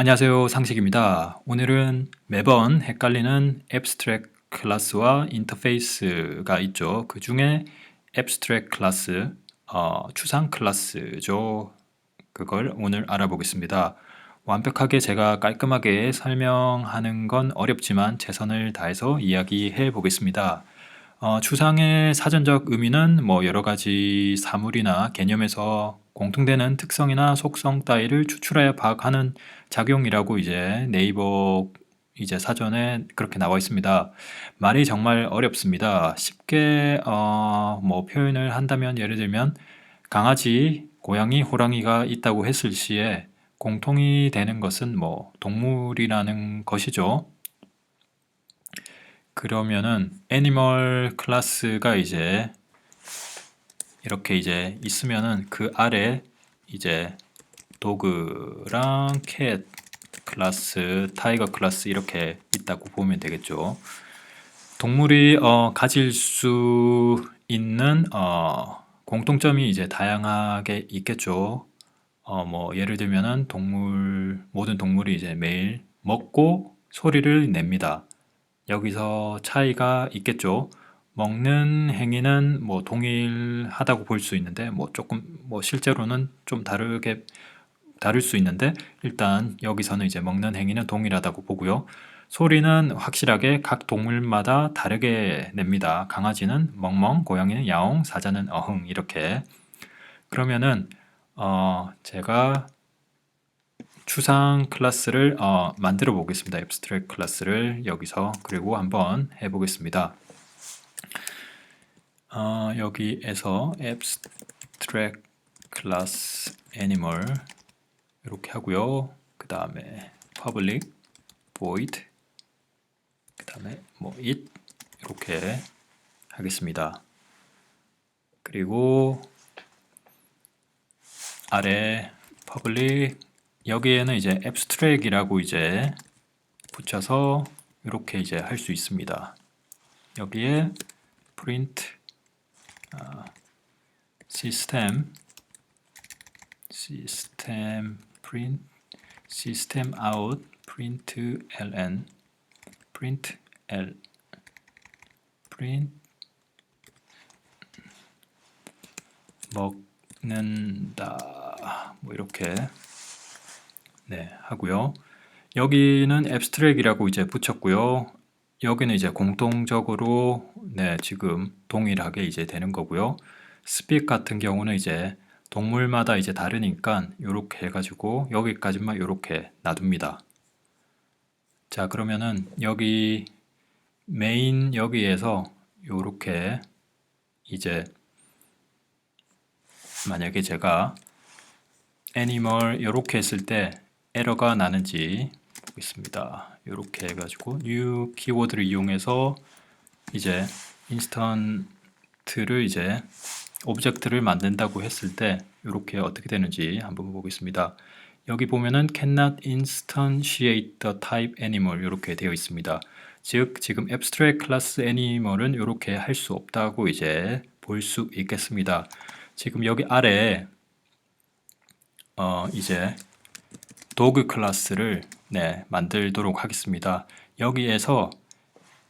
안녕하세요. 상식입니다. 오늘은 매번 헷갈리는 abstract 클래스와 인터페이스가 있죠. 그 중에 abstract 클래스, 어, 추상 클래스죠. 그걸 오늘 알아보겠습니다. 완벽하게 제가 깔끔하게 설명하는 건 어렵지만 최선을 다해서 이야기해 보겠습니다. 어, 추상의 사전적 의미는 뭐 여러 가지 사물이나 개념에서 공통되는 특성이나 속성 따위를 추출하여 파악하는 작용이라고 이제 네이버 이제 사전에 그렇게 나와 있습니다. 말이 정말 어렵습니다. 쉽게 어, 뭐 표현을 한다면 예를 들면 강아지, 고양이, 호랑이가 있다고 했을 시에 공통이 되는 것은 뭐 동물이라는 것이죠. 그러면은 애니멀 클래스가 이제 이렇게 이제 있으면은 그 아래 이제 도그랑 캣 클래스, 타이거 클래스 이렇게 있다고 보면 되겠죠. 동물이 어, 가질 수 있는 어, 공통점이 이제 다양하게 있겠죠. 어, 뭐 예를 들면은 동물 모든 동물이 이제 매일 먹고 소리를 냅니다. 여기서 차이가 있겠죠. 먹는 행위는 뭐 동일하다고 볼 수 있는데 뭐 조금 뭐 실제로는 좀 다르게 다를 수 있는데 일단 여기서는 이제 먹는 행위는 동일하다고 보고요. 소리는 확실하게 각 동물마다 다르게 냅니다. 강아지는 멍멍, 고양이는 야옹, 사자는 어흥 이렇게. 그러면은 어 제가 추상 클래스를 어 만들어 보겠습니다. 앱스트랙 클래스를 여기서 그리고 한번 해 보겠습니다. 어 여기에서 abstract class animal 이렇게 하고요. 그 다음에 public void 그 다음에 뭐 it 이렇게 하겠습니다. 그리고 아래 public 여기에는 이제 abstract이라고 이제 붙여서 이렇게 이제 할 수 있습니다. 여기에 print 어, system system print system out print ln print l print 먹는다 뭐 이렇게 네 하고요 여기는 abstract이라고 이제 붙였고요 여기는 이제 공통적으로 네 지금 동일하게 이제 되는 거고요 speak 같은 경우는 이제 동물마다 이제 다르니까 이렇게 해가지고 여기까지만 이렇게 놔둡니다. 자 그러면은 여기 메인 여기에서 이렇게 이제 만약에 제가 애니멀 이렇게 했을 때 에러가 나는지 보겠습니다. 이렇게 해가지고 new 키워드를 이용해서 이제 인스턴트를 이제 오브젝트를 만든다고 했을 때 이렇게 어떻게 되는지 한번 보겠습니다. 여기 보면은 cannot instantiate the type animal 이렇게 되어 있습니다. 즉 지금 abstract class animal은 이렇게 할 수 없다고 이제 볼 수 있겠습니다. 지금 여기 아래 어 이제 도그 클래스를 네, 만들도록 하겠습니다. 여기에서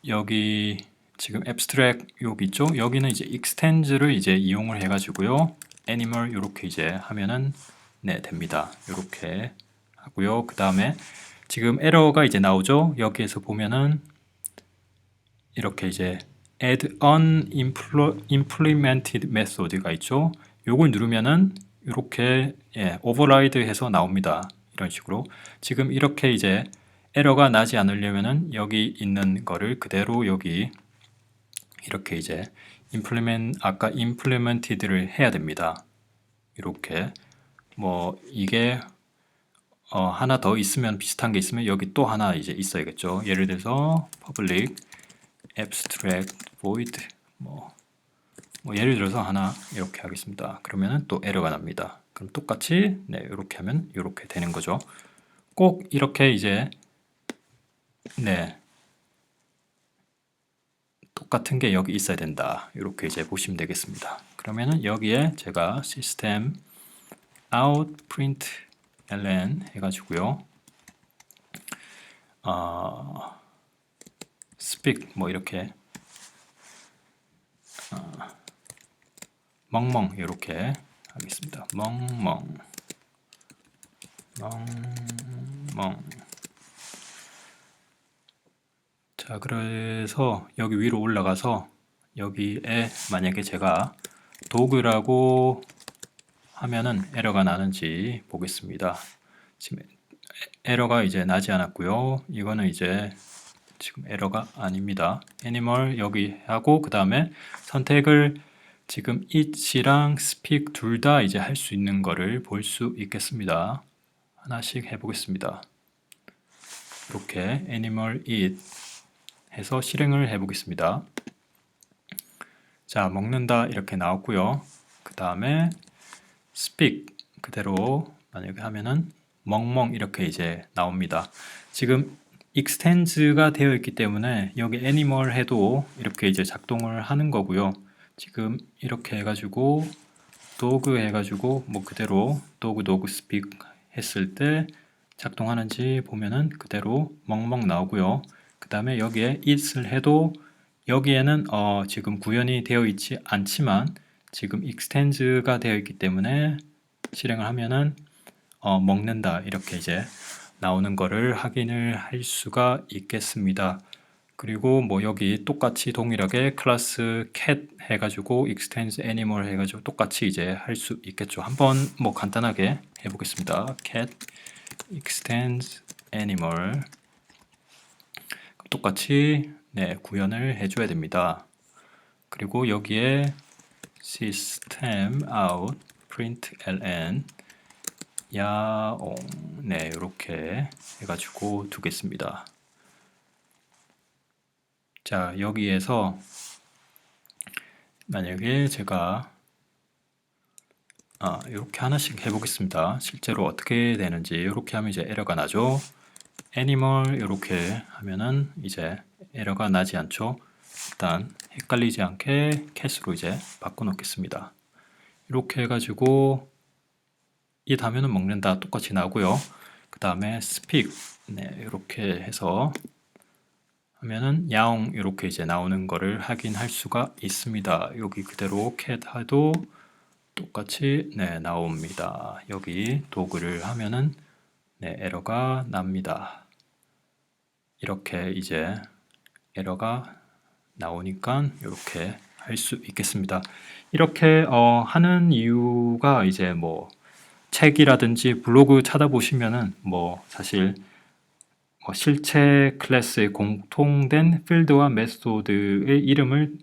여기 지금 abstract 여기 있죠? 여기는 이제 extens를 이제 이용을 해가지고요. animal 이렇게 이제 하면은 네 됩니다. 이렇게 하고요. 그 다음에 지금 에러가 이제 나오죠? 여기에서 보면은 이렇게 이제 add on implemented method가 있죠? 요걸 누르면은 이렇게 예, override 해서 나옵니다. 이런 식으로 지금 이렇게 이제 에러가 나지 않으려면은 여기 있는 거를 그대로 여기 이렇게 이제 implement 아까 implemented를 해야 됩니다. 이렇게 뭐 이게 어 하나 더 있으면 비슷한 게 있으면 여기 또 하나 이제 있어야겠죠. 예를 들어서 public abstract void 뭐, 뭐 예를 들어서 하나 이렇게 하겠습니다. 그러면은 또 에러가 납니다. 그럼 똑같이 네 이렇게 하면 이렇게 되는 거죠. 꼭 이렇게 이제 네 똑같은 게 여기 있어야 된다. 이렇게 이제 보시면 되겠습니다. 그러면은 여기에 제가 system out print ln 해가지고요. 어, speak 뭐 이렇게 어, 멍멍 이렇게 하겠습니다. 멍멍 멍멍 자 그래서 여기 위로 올라가서 여기에 만약에 제가 도그라고 하면은 에러가 나는지 보겠습니다. 지금 에러가 이제 나지 않았고요. 이거는 이제 지금 에러가 아닙니다. 애니멀 여기 하고 그 다음에 선택을 지금 it이랑 speak 둘 다 이제 할 수 있는 거를 볼 수 있겠습니다. 하나씩 해보겠습니다. 이렇게 animal eat 해서 실행을 해보겠습니다. 자, 먹는다 이렇게 나왔고요. 그 다음에 speak 그대로 만약에 하면은 멍멍 이렇게 이제 나옵니다. 지금 extens가 되어 있기 때문에 여기 animal 해도 이렇게 이제 작동을 하는 거고요. 지금 이렇게 해가지고 dog 해가지고 뭐 그대로 dog dog speak 했을 때 작동하는지 보면은 그대로 멍멍 나오고요. 그 다음에 여기에 it을 해도 여기에는 어 지금 구현이 되어 있지 않지만 지금 extens가 되어 있기 때문에 실행을 하면은 어 먹는다 이렇게 이제 나오는 거를 확인을 할 수가 있겠습니다. 그리고 뭐 여기 똑같이 동일하게 클래스 cat 해가지고 extends animal 해가지고 똑같이 이제 할 수 있겠죠. 한번 뭐 간단하게 해보겠습니다. cat extends animal 똑같이 네, 구현을 해줘야 됩니다. 그리고 여기에 system out print ln 야옹 네 이렇게 해가지고 두겠습니다. 자 여기에서 만약에 제가 아, 이렇게 하나씩 해보겠습니다. 실제로 어떻게 되는지 이렇게 하면 이제 에러가 나죠. 애니멀 이렇게 하면은 이제 에러가 나지 않죠. 일단 헷갈리지 않게 캣으로 이제 바꿔놓겠습니다. 이렇게 해가지고 이 다음에는 먹는다 똑같이 나오고요. 그 다음에 speak 네 이렇게 해서 하면은 야옹 이렇게 이제 나오는 거를 확인할 수가 있습니다. 여기 그대로 cat 해도 똑같이 네 나옵니다. 여기 도구를 하면은 네 에러가 납니다. 이렇게 이제 에러가 나오니까 이렇게 할 수 있겠습니다. 이렇게 어, 하는 이유가 이제 뭐 책이라든지 블로그 찾아보시면은 뭐 사실 뭐 실체 클래스의 공통된 필드와 메소드의 이름을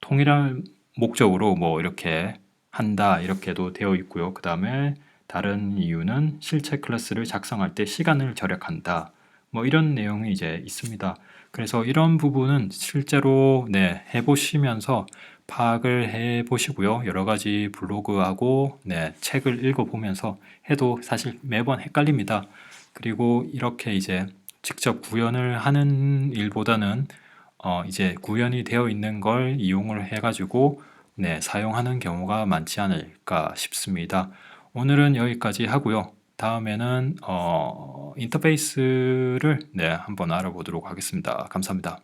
동일한 목적으로 뭐 이렇게 한다 이렇게도 되어 있고요. 그 다음에 다른 이유는 실체 클래스를 작성할 때 시간을 절약한다. 뭐 이런 내용이 이제 있습니다. 그래서 이런 부분은 실제로 네, 해보시면서 파악을 해 보시고요. 여러 가지 블로그하고 네, 책을 읽어 보면서 해도 사실 매번 헷갈립니다. 그리고 이렇게 이제 직접 구현을 하는 일보다는 어, 이제 구현이 되어 있는 걸 이용을 해가지고 네, 사용하는 경우가 많지 않을까 싶습니다. 오늘은 여기까지 하고요. 다음에는 어, 인터페이스를 네, 한번 알아보도록 하겠습니다. 감사합니다.